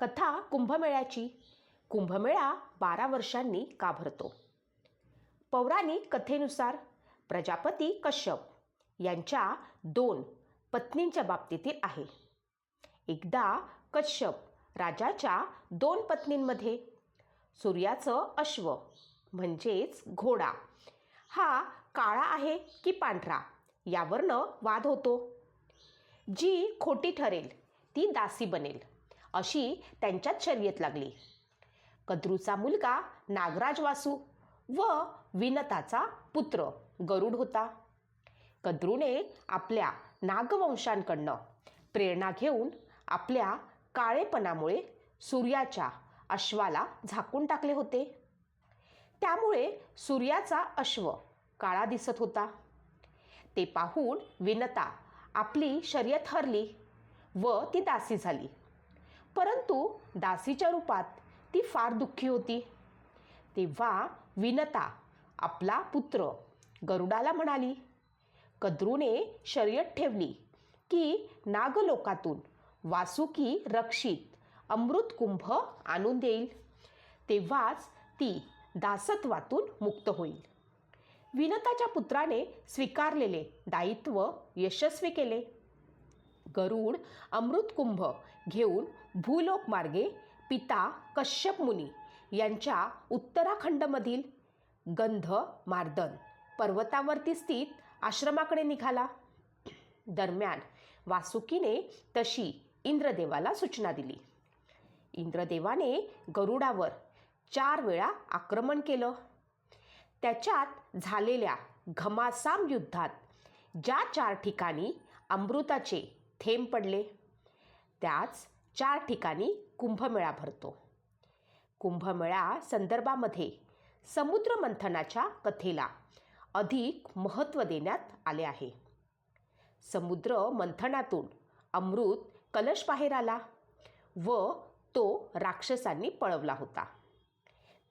कथा कुंभमेळ्याची. कुंभमेळा बारा वर्षांनी का भरतो पौराणिक कथेनुसार प्रजापती कश्यप यांच्या दोन पत्नींच्या बाबतीतील आहे. एकदा कश्यप राजाच्या दोन पत्नींमध्ये. सूर्याचं अश्व म्हणजेच घोडा हा काळा आहे की पांढरा यावरनं वाद होतो. जी खोटी ठरेल ती दासी बनेल. अशी त्यांच्यात शर्यत लागली. कद्रूचा मुलगा नागराज वासू व विनताचा पुत्र गरुड होता. कद्रूने आपल्या नागवंशांकडनं प्रेरणा घेऊन आपल्या काळेपणामुळे सूर्याच्या अश्वाला झाकून टाकले होते. त्यामुळे सूर्याचा अश्व काळा दिसत होता. ते पाहून विनता आपली शर्यत हरली व ती दासी झाली. परंतु दासीच्या रूपात ती फार दुःखी होती. तेव्हा विनता आपला पुत्र गरुडाला म्हणाली कद्रूने शर्यत ठेवली की नागलोकातून वासुकी रक्षित अमृत कुंभ आणून देईल. तेव्हाच ती दासत्वातून मुक्त होईल. विनताच्या पुत्राने स्वीकारलेले दायित्व यशस्वी केले. गरुड अमृतकुंभ घेऊन भूलोकमार्गे पिता कश्यप मुनी यांच्या उत्तराखंडमधील गंध मार्दन पर्वतावरती स्थित आश्रमाकडे निघाला. दरम्यान वासुकीने तशी इंद्रदेवाला सूचना दिली. इंद्रदेवाने गरुडावर चार वेळा आक्रमण केलं. त्याच्यात झालेल्या घमासाम युद्धात ज्या चार ठिकाणी अमृताचे थेंब पडले. त्याच चार ठिकाणी कुंभमेळा भरतो. कुंभमेळा संदर्भामध्ये समुद्र मंथनाच्या कथेला अधिक महत्त्व देण्यात आले आहे. समुद्र मंथनातून अमृत कलश बाहेर आला व तो राक्षसांनी पळवला होता.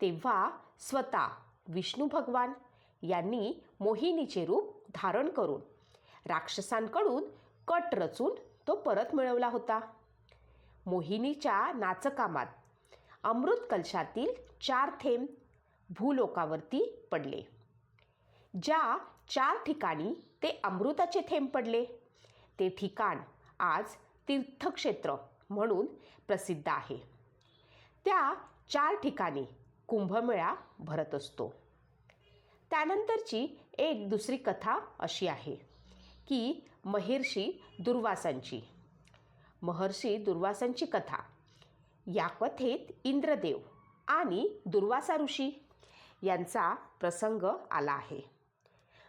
तेव्हा स्वतः विष्णू भगवान यांनी मोहिनीचे रूप धारण करून राक्षसांकडून कट रचून तो परत मिळवला होता. मोहिनीच्या नाचकामात अमृत कलशातील चार थेंब भूलोकावरती पडले. ज्या चार ठिकाणी ते अमृताचे थेंब पडले ते ठिकाण आज तीर्थक्षेत्र म्हणून प्रसिद्ध आहे. त्या चार ठिकाणी कुंभमेळा भरत असतो. त्यानंतरची एक दुसरी कथा अशी आहे. की महर्षी दुर्वासांची. महर्षी दुर्वासांची कथा. या कथेत इंद्रदेव आणि दुर्वासा ऋषी यांचा प्रसंग आला आहे.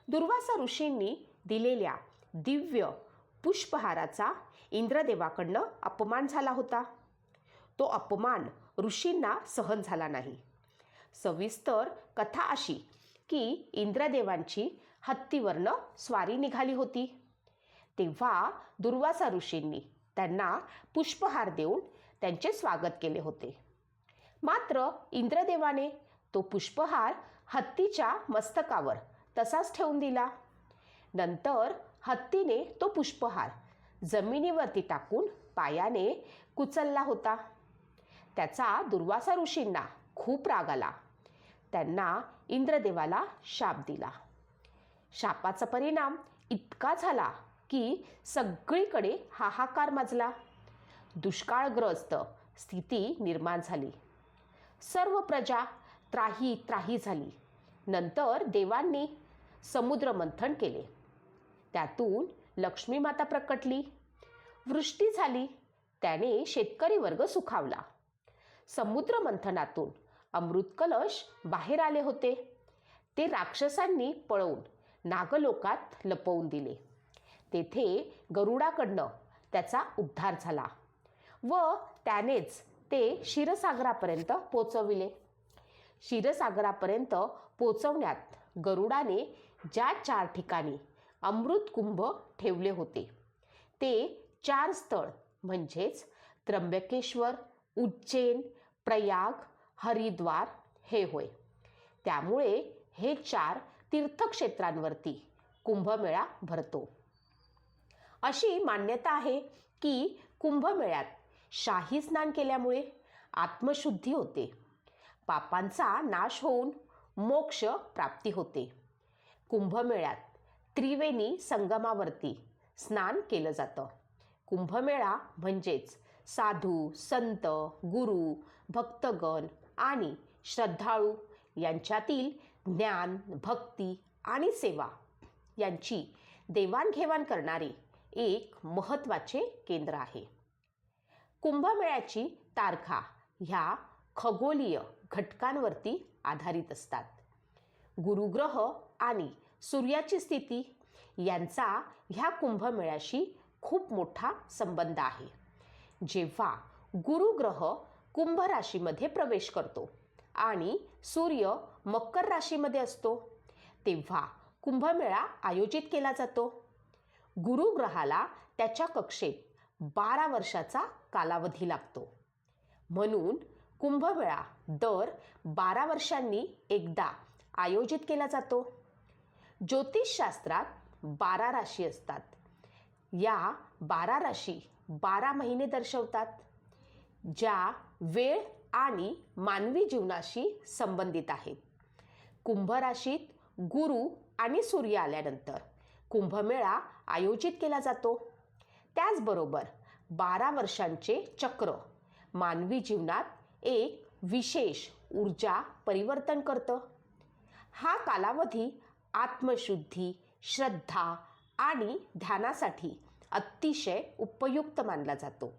दुर्वासा ऋषींनी दिलेल्या दिव्य पुष्पहाराचा इंद्रदेवाकडनं अपमान झाला होता. तो अपमान ऋषींना सहन झाला नाही. सविस्तर कथा अशी की इंद्रदेवांची हत्तीवरनं स्वारी निघाली होती. तेव्हा दुर्वासा ऋषींनी त्यांना पुष्पहार देऊन त्यांचे स्वागत केले होते. मात्र इंद्रदेवाने तो पुष्पहार हत्तीच्या मस्तकावर तसाच ठेवून दिला. नंतर हत्तीने तो पुष्पहार जमिनीवरती टाकून पायाने कुचलला होता. त्याचा दुर्वासा ऋषींना खूप राग आला. त्यांना इंद्रदेवाला शाप दिला. शापाचा परिणाम इतका झाला की सगळीकडे हाहाकार माजला. दुष्काळग्रस्त स्थिती निर्माण झाली. सर्व प्रजा त्राही त्राही झाली. नंतर देवांनी समुद्रमंथन केले. त्यातून लक्ष्मीमाता प्रकटली. वृष्टी झाली. त्याने शेतकरी वर्ग सुखावला. समुद्रमंथनातून अमृत कलश बाहेर आले होते. ते राक्षसांनी पळवून नागलोकात लपवून दिले. तेथे गरुडाकडनं त्याचा उद्धार झाला व त्यानेच ते क्षीरसागरापर्यंत पोचविले. क्षीरसागरापर्यंत पोचवण्यात गरुडाने ज्या चार ठिकाणी अमृतकुंभ ठेवले होते ते चार स्थळ म्हणजेच त्र्यंबकेश्वर उज्जैन प्रयाग हरिद्वार हे होय. त्यामुळे हे चार तीर्थक्षेत्रांवरती कुंभमेळा भरतो. अशी मान्यता आहे की कुंभमेळ्यात शाही स्नान केल्यामुळे आत्मशुद्धी होते. पापांचा नाश होऊन मोक्ष प्राप्ती होते. कुंभमेळ्यात त्रिवेणी संगमावरती स्नान केलं जातं. कुंभमेळा म्हणजेच साधू संत गुरु भक्तगण आणि श्रद्धाळू यांच्यातील ज्ञान भक्ती आणि सेवा यांची देवाणघेवाण करणारे एक महत्त्वाचे केंद्र आहे. कुंभमेळ्याची तारखा ह्या खगोलीय घटकांवरती आधारित असतात. गुरुग्रह आणि सूर्याची स्थिती यांचा ह्या कुंभमेळ्याशी खूप मोठा संबंध आहे. जेव्हा गुरुग्रह कुंभ राशीमध्ये प्रवेश करतो आणि सूर्य मकर राशीमध्ये असतो. तेव्हा कुंभमेळा आयोजित केला जातो. गुरुग्रहाला त्याच्या कक्षेत बारा वर्षाचा कालावधी लागतो. म्हणून कुंभमेळा दर बारा वर्षांनी एकदा आयोजित केला जातो. ज्योतिषशास्त्रात बारा राशी असतात. या बारा राशी बारा महिने दर्शवतात. ज्या वेळ आणि मानवी जीवनाशी संबंधित आहेत कुंभ राशीत गुरु आणि सूर्य आल्यानंतर कुंभमेळा आयोजित केला जातो. त्याचबरोबर बारा वर्षांचे चक्र मानवी जीवनात एक विशेष ऊर्जा परिवर्तन करतं. हा कालावधी आत्मशुद्धी श्रद्धा आणि ध्यानासाठी अतिशय उपयुक्त मानला जातो.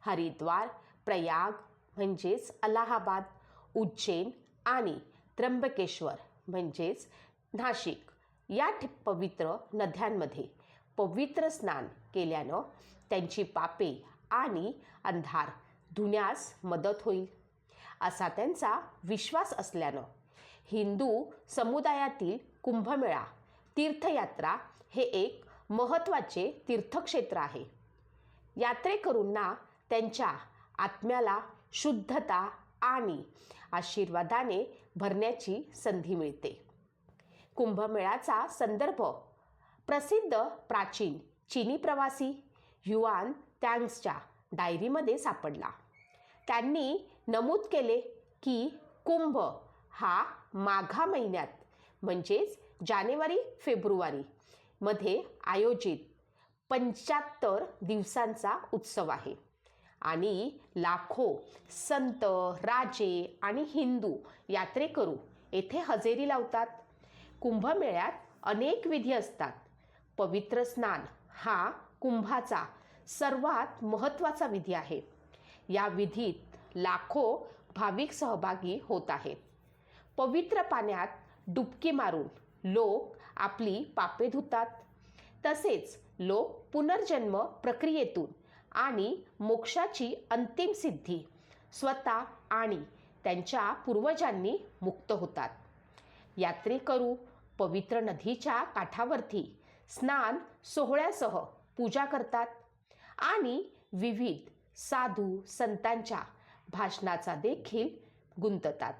हरिद्वार प्रयाग म्हणजेच अलाहाबाद उज्जैन आणि त्र्यंबकेश्वर म्हणजेच नाशिक. या ठि पवित्र नद्यांमध्ये पवित्र स्नान केल्यानं त्यांची पापे आणि अंधार धुण्यास मदत होईल असा त्यांचा विश्वास असल्यानं हिंदू समुदायातील कुंभमेळा तीर्थयात्रा हे एक महत्त्वाचे तीर्थक्षेत्र आहे. यात्रेकरूंना त्यांच्या आत्म्याला शुद्धता आणि आशीर्वादाने भरण्याची संधी मिळते. कुंभमेळाचा संदर्भ प्रसिद्ध प्राचीन चीनी प्रवासी युआन त्यांग्सच्या डायरीमध्ये सापडला. त्यांनी नमूद केले की कुंभ हा माघा महिन्यात म्हणजेच जानेवारी फेब्रुवारी मध्ये आयोजित पंच्याहत्तर दिवसांचा उत्सव आहे. आणि लाखो संत राजे आणि हिंदू यात्रेकरू येथे हजेरी लावतात. कुंभमेळ्यात अनेक विधी असतात. पवित्र स्नान हा कुंभाचा सर्वात महत्त्वाचा विधी आहे. या विधीत लाखो भाविक सहभागी होत आहेत. पवित्र पाण्यात डुबकी मारून लोक आपली पापे धुतात. तसेच लोक पुनर्जन्म प्रक्रियेतून आणि मोक्षाची अंतिम सिद्धी. स्वतः आणि त्यांच्या पूर्वजांनी मुक्त होतात. यात्रेकरू पवित्र नदीच्या काठावरती स्नान सोहळ्यासह पूजा करतात आणि विविध साधू संतांच्या भाषणाचा देखील गुंततात.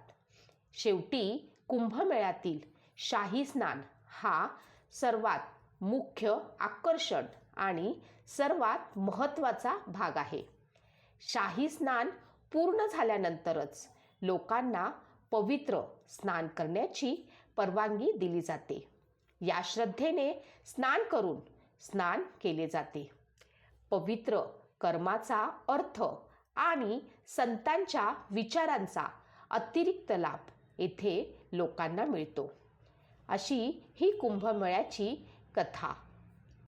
शेवटी कुंभमेळ्यातील शाही स्नान हा सर्वात मुख्य आकर्षण आणि सर्वात महत्त्वाचा भाग आहे. शाही स्नान पूर्ण झाल्यानंतरच लोकांना पवित्र स्नान करण्याची परवानगी दिली जाते. या श्रद्धेने स्नान करून स्नान केले जाते. पवित्र कर्माचा अर्थ आणि संतांच्या विचारांचा अतिरिक्त लाभ येथे लोकांना मिळतो. अशी ही कुंभमेळ्याची कथा.